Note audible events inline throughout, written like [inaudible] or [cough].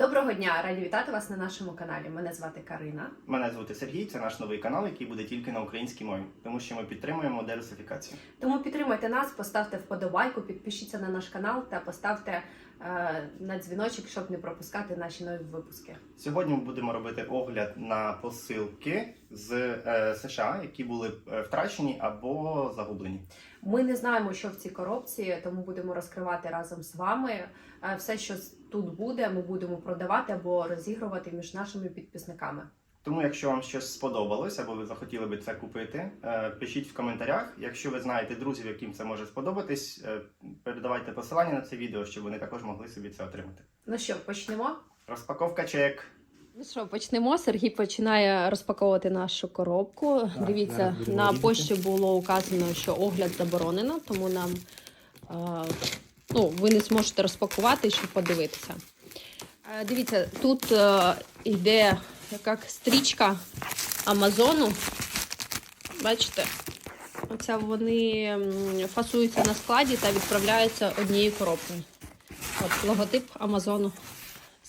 Доброго дня! Раді вітати вас на нашому каналі. Мене звати Карина. Мене звати Сергій, це наш новий канал, який буде тільки на українській мові, тому що ми підтримуємо дерусифікацію. Тому підтримайте нас, поставте вподобайку, підпишіться на наш канал та поставте е, на дзвіночок, щоб не пропускати наші нові випуски. Сьогодні ми будемо робити огляд на посилки з е, США, які були е, втрачені або загублені. Ми не знаємо, що в цій коробці, тому будемо розкривати разом з вами. Е, все, що тут буде, ми будемо продавати або розігрувати між нашими підписниками. Тому, якщо вам щось сподобалось або ви захотіли би це купити, е, пишіть в коментарях. Якщо ви знаєте друзів, яким це може сподобатись, е, передавайте посилання на це відео, щоб вони також могли собі це отримати. Ну що, почнемо? Розпаковка чек. Ну що, почнемо. Сергій починає розпаковувати нашу коробку. Так, Дивіться, зараз будемо на різати. пошті було указано, що огляд заборонено, тому нам е, ну, ви не зможете розпакувати, щоб подивитися. Е, дивіться, тут е, йде як стрічка Амазону. Бачите? Оце вони м, фасуються на складі та відправляються однією коробкою. От логотип Амазону.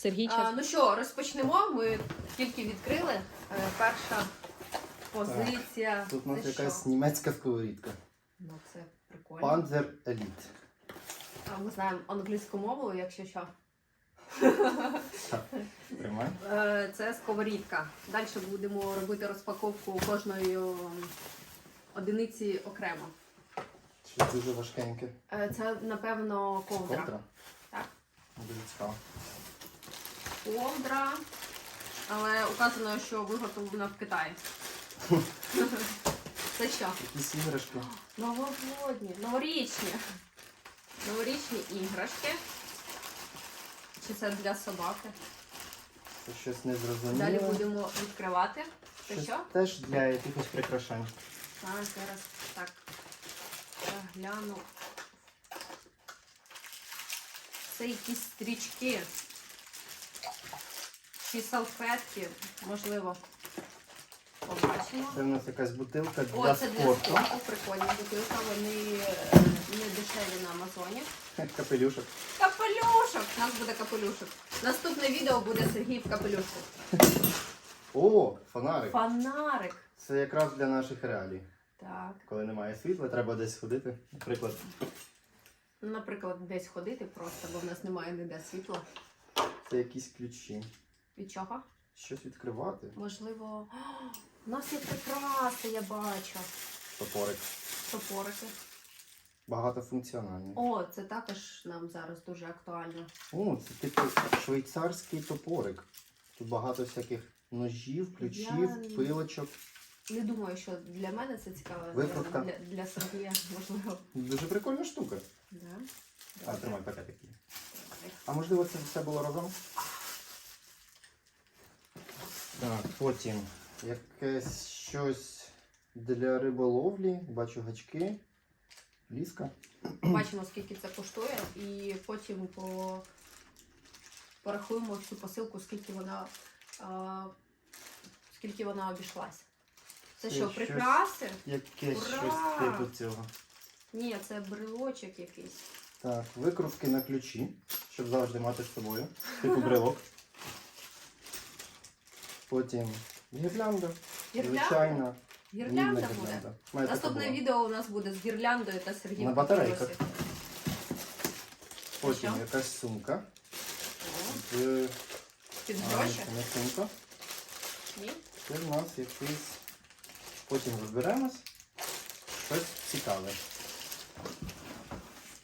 Сергій А, ну що, розпочнемо. Ми тільки відкрили. Е, Перша позиція. Тут у нас якась що? німецька сковорідка. Ну, це прикольно. Panzer Elite. А ми знаємо англійську мову, якщо що. Тримай. Е, Це сковорідка. Далі будемо робити розпаковку кожної одиниці окремо. Щось дуже важкеньке. Е, Це, напевно, ковдра. Ковдра? Так. Дуже цікаво. Ковдра. Але указано, що виготовлена в Китаї. Це що? Якісь іграшки. Новогодні, новорічні. Новорічні іграшки. Чи це для собаки? Це щось незрозуміле. Далі будемо відкривати. Це Щось що? Теж для якихось прикрашань. Так, зараз так гляну. Це якісь стрічки. Чи салфетки, можливо. Побачимо. Це в нас якась бутилка О, для це для спорту. спорту. Прикольна бутилка. Вони е, не дешеві на Амазоні. [laughs] Капелюшок. Капелюшок! У нас буде капелюшок. Наступне відео буде Сергій в капелюшку. О, фонарик. Фонарик. Це якраз для наших реалій. Так. Коли немає світла, треба десь ходити. Наприклад, Ну, Наприклад, десь ходити просто, бо в нас немає ніде світла. це якісь ключі. Від чого? Щось відкривати. Можливо. О, [gasps] У нас є прикраси, я бачу. Топорик. Топорики. Багатофункціональний. О, це також нам зараз дуже актуально. О, це типу швейцарський топорик. Тут багато всяких ножів, ключів, Я- пилочок. Не думаю, що для мене це цікаво. Викрутка. Для, для Сергія, можливо. Дуже прикольна штука. Да? А, тримай пакетик. А можливо це все було разом? Так, потім якесь щось для риболовлі. Бачу гачки, ліска. Бачимо, скільки це коштує, і потім по... порахуємо цю посилку, скільки вона, а, скільки вона обійшлась. Це Це що, щось- прикраси? Якесь Ура! щось типу цього. Ні, це брелочок якийсь. Так, викрутки на ключі, щоб завжди мати з собою. Типу брелок. Потім гірлянда. Гірлянда? Звичайна. Гірлянда мідна буде. гірлянда. Має така Наступне була. відео у нас буде з гірляндою та Сергієм. На батарейках. Папіросі. Потім що? якась сумка. О, З... Під А, гроші? це не сумка. Ні? Це в нас якийсь. Потім розберемось. Щось цікаве.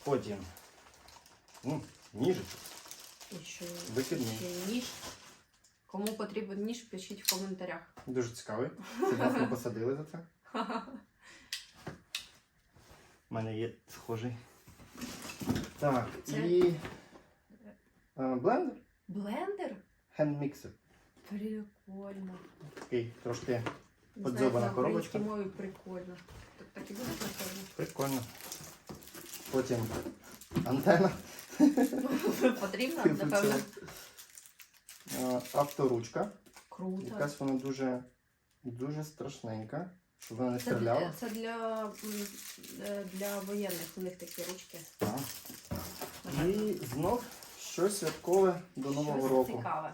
Потім. Ну, ніж. І що? Викидний. Ще ніж. Кому потрібен ніж, пишіть в коментарях. Дуже цікавий. Це нас не посадили за це. [laughs] У мене є схожий. Так, Це- і. е, Блендер. Блендер? Хендміксер. Прикольно. Такий трошки Не знаю, Подзьобана на українській коробочка. мові прикольно. Так, так і буде напевно. прикольно. Потім антена. [laughs] Потрібно, Типу напевно. Авторучка. Круто. Якась вона дуже, дуже страшненька. Щоб вона не Це стріляла. для, це для, м, е, для воєнних у них такі ручки. Так. І знов Щось святкове до Нового Щось року. цікаве.